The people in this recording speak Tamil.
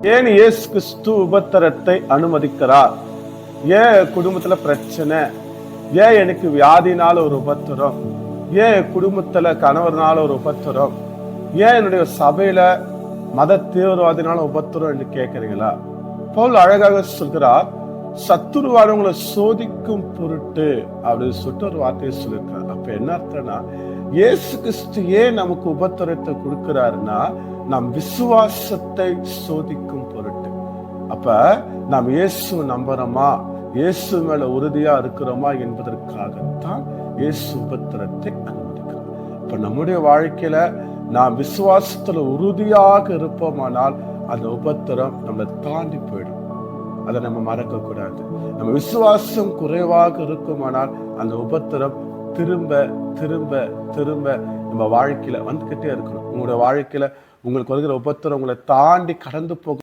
ஏன் இயேசு கிறிஸ்து உபத்தரத்தை அனுமதிக்கிறார்? ஏன் குடும்பத்துல பிரச்சனை? ஏன் எனக்கு வியாதினால ஒரு உபத்திரம்? ஏன் குடும்பத்துல கணவர்னால ஒரு உபத்திரம்? ஏன் என்னுடைய சபையில மத தீவிரவாதினால உபத்திரம் என்று கேட்கறீங்களா? பவுல் அழகாக சொல்கிறார் சத்துருவானவங்களை சோதிக்கும் பொருட்டு அப்படின்னு சொல்லிட்டு ஒரு வார்த்தையை சொல்லியிருக்காரு. அப்ப என்ன அர்த்தம்னா இயேசு கிறிஸ்து ஏன் நமக்கு உபத்திரத்தை கொடுக்கிறாருன்னா நம் விசுவாசத்தை சோதிக்கும் பொருட்டு. அப்ப நாம் இயேசு நம்புறோமா? இயேசு மேல உறுதியா இருக்கிறோமா என்பதற்காகத்தான் இயேசு உபத்திரத்தை அனுமதிக்கிறார். இப்ப நம்முடைய வாழ்க்கையில நாம் விசுவாசத்துல உறுதியாக இருப்போமானால் அந்த உபத்திரம் நம்மளை தாண்டி போயிடும். அதை நம்ம மறக்க கூடாது நம்ம விசுவாசம் குறைவாக இருக்குமானால் அந்த உபத்திரம் திரும்ப திரும்ப திரும்ப நம்ம வாழ்க்கையில வந்துகிட்டே இருக்கணும். உங்களோட வாழ்க்கையில உங்களுக்கு வருகிற உபத்திரம் உங்களை தாண்டி கடந்து போக